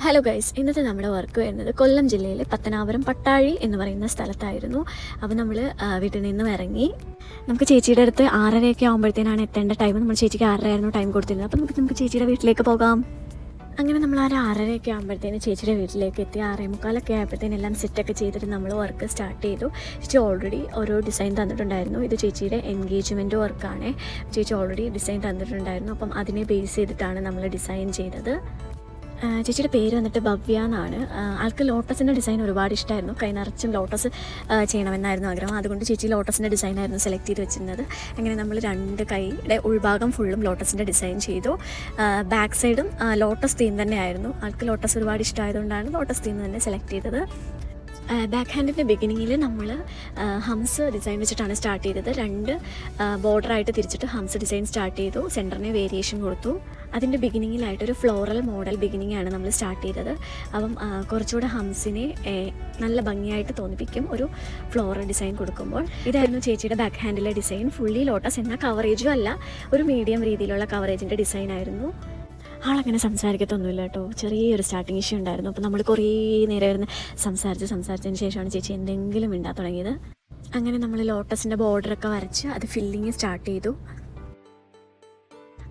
Hello guys ഇന്നത്തെ നമ്മുടെ work വരുന്നത് കൊല്ലം ജില്ലയിലെ പത്തനാപുരം പട്ടാഴി എന്ന് പറയുന്ന സ്ഥലത്തായിരുന്നു. അപ്പോൾ നമ്മൾ വീട്ടിൽ നിന്നും ഇറങ്ങി. നമുക്ക് ചേച്ചിയുടെ അടുത്ത് ആറരയൊക്കെ ആകുമ്പോഴത്തേനാണ് എത്തേണ്ട ടൈം നമ്മൾ ചേച്ചിക്ക് ആറരയായിരുന്നു ടൈം കൊടുത്തിരുന്നത്. അപ്പോൾ നമുക്ക് നമുക്ക് ചേച്ചിയുടെ വീട്ടിലേക്ക് പോകാം. അങ്ങനെ നമ്മൾ ആ ആറരയൊക്കെ ആകുമ്പോഴത്തേന് ചേച്ചിയുടെ വീട്ടിലേക്ക് എത്തി. ആറേ മുക്കാലൊക്കെ ആയപ്പോഴത്തേനും എല്ലാം സെറ്റൊക്കെ ചെയ്തിട്ട് നമ്മൾ വർക്ക് സ്റ്റാർട്ട് ചെയ്തു. ചേച്ചി ഓൾറെഡി ഓരോ ഡിസൈൻ തന്നിട്ടുണ്ടായിരുന്നു. ഇത് ചേച്ചിയുടെ എൻഗേജ്മെന്റ് വർക്കാണ് ചേച്ചി ഓൾറെഡി ഡിസൈൻ തന്നിട്ടുണ്ടായിരുന്നു. അപ്പം അതിനെ ബേസ് ചെയ്തിട്ടാണ് നമ്മൾ ഡിസൈൻ ചെയ്തത്. ചേച്ചിയുടെ പേര് വന്നിട്ട് ഭവ്യ എന്നാണ്. ആൾക്ക് ലോട്ടസിന്റെ ഡിസൈൻ ഒരുപാട് ഇഷ്ടമായിരുന്നു കൈ നിറച്ചും ലോട്ടസ് ചെയ്യണമെന്നായിരുന്നു ആഗ്രഹം. അതുകൊണ്ട് ചേച്ചി ലോട്ടസിന്റെ ഡിസൈനായിരുന്നു സെലക്ട് ചെയ്ത് വെച്ചിരുന്നത്. അങ്ങനെ നമ്മൾ രണ്ട് കൈയുടെ ഉൾഭാഗം ഫുള്ളും ലോട്ടസിന്റെ ഡിസൈൻ ചെയ്തു. ബാക്ക് സൈഡും ലോട്ടസ് തീം തന്നെയായിരുന്നു. ആൾക്ക് ലോട്ടസ് ഒരുപാട് ഇഷ്ടമായതുകൊണ്ടാണ് ലോട്ടസ് തീം തന്നെ സെലക്ട് ചെയ്തത്. ബാക്ക് ഹാൻഡിന്റെ ബിഗിനിങ്ങിൽ നമ്മൾ ഹംസ് ഡിസൈൻ വെച്ചിട്ടാണ് സ്റ്റാർട്ട് ചെയ്തത്. രണ്ട് ബോർഡറായിട്ട് തിരിച്ചിട്ട് ഹംസ് ഡിസൈൻ സ്റ്റാർട്ട് ചെയ്തു. സെന്ററിന് വേരിയേഷൻ കൊടുത്തു. അതിന്റെ ബിഗിനിങ്ങിലായിട്ട് ഒരു ഫ്ലോറൽ മോഡൽ ബിഗിനിങ് ആണ് നമ്മൾ സ്റ്റാർട്ട് ചെയ്തത്. അപ്പം കുറച്ചുകൂടെ ഹംസിനെ നല്ല ഭംഗിയായിട്ട് തോന്നിപ്പിക്കും ഒരു ഫ്ലോറൽ ഡിസൈൻ കൊടുക്കുമ്പോൾ. ഇതായിരുന്നു ചേച്ചിയുടെ ബാക്ക് ഹാൻഡിലെ ഡിസൈൻ ഫുള്ളി ലോട്ടസ് എന്ന കവറേജും അല്ല ഒരു മീഡിയം രീതിയിലുള്ള കവറേജിന്റെ ഡിസൈൻ ആയിരുന്നു. ആളങ്ങനെ സംസാരിക്കത്തൊന്നുമില്ല കേട്ടോ. ചെറിയൊരു സ്റ്റാർട്ടിങ് ഇഷ്യൂ ഉണ്ടായിരുന്നു. അപ്പോൾ നമ്മൾ കുറേ നേരം ഇരുന്ന് സംസാരിച്ച് സംസാരിച്ചതിന് ശേഷമാണ് ചേച്ചി എന്തെങ്കിലും ഉണ്ടാ തുടങ്ങിയത്. അങ്ങനെ നമ്മൾ ലോട്ടസിന്റെ ബോർഡറൊക്കെ വരച്ച് അത് ഫില്ലിങ് സ്റ്റാർട്ട് ചെയ്തു.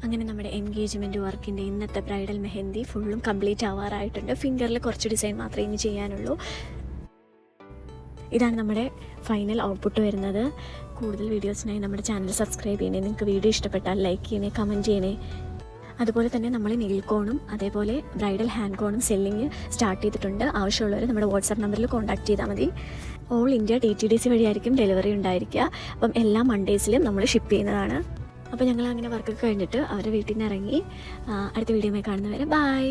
അങ്ങനെ നമ്മുടെ എൻഗേജ്മെന്റ് വർക്കിന്റെ ഇന്നത്തെ ബ്രൈഡൽ മെഹന്തി ഫുള്ളും കംപ്ലീറ്റ് ആവാറായിട്ടുണ്ട്. ഫിംഗറിൽ കുറച്ച് ഡിസൈൻ മാത്രമേ ഇനി ചെയ്യാനുള്ളൂ. ഇതാണ് നമ്മുടെ ഫൈനൽ ഔട്ട്പുട്ട് വരുന്നത്. കൂടുതൽ വീഡിയോസിനായി നമ്മുടെ ചാനൽ സബ്സ്ക്രൈബ് ചെയ്യണേ. നിങ്ങൾക്ക് വീഡിയോ ഇഷ്ടപ്പെട്ടാൽ ലൈക്ക് ചെയ്യണേ കമന്റ് ചെയ്യണേ. അതുപോലെ തന്നെ നമ്മൾ നെയിൽ കോണും അതേപോലെ ബ്രൈഡൽ ഹാൻഡ് കോണും സെല്ലിങ് സ്റ്റാർട്ട് ചെയ്തിട്ടുണ്ട്. ആവശ്യമുള്ളവർ നമ്മുടെ വാട്സാപ്പ് നമ്പറിൽ കോൺടാക്ട് ചെയ്താൽ മതി. All India T T D C വഴിയായിരിക്കും ഡെലിവറി ഉണ്ടായിരിക്കുക. അപ്പം എല്ലാ മൺഡേസിലും നമ്മൾ ഷിപ്പ് ചെയ്യുന്നതാണ്. അപ്പോൾ ഞങ്ങൾ അങ്ങനെ വർക്കൊക്കെ കഴിഞ്ഞിട്ട് അവരുടെ വീട്ടിൽ നിന്ന് ഇറങ്ങി അടുത്ത വീഡിയോ കാണുന്നവരെ ബൈ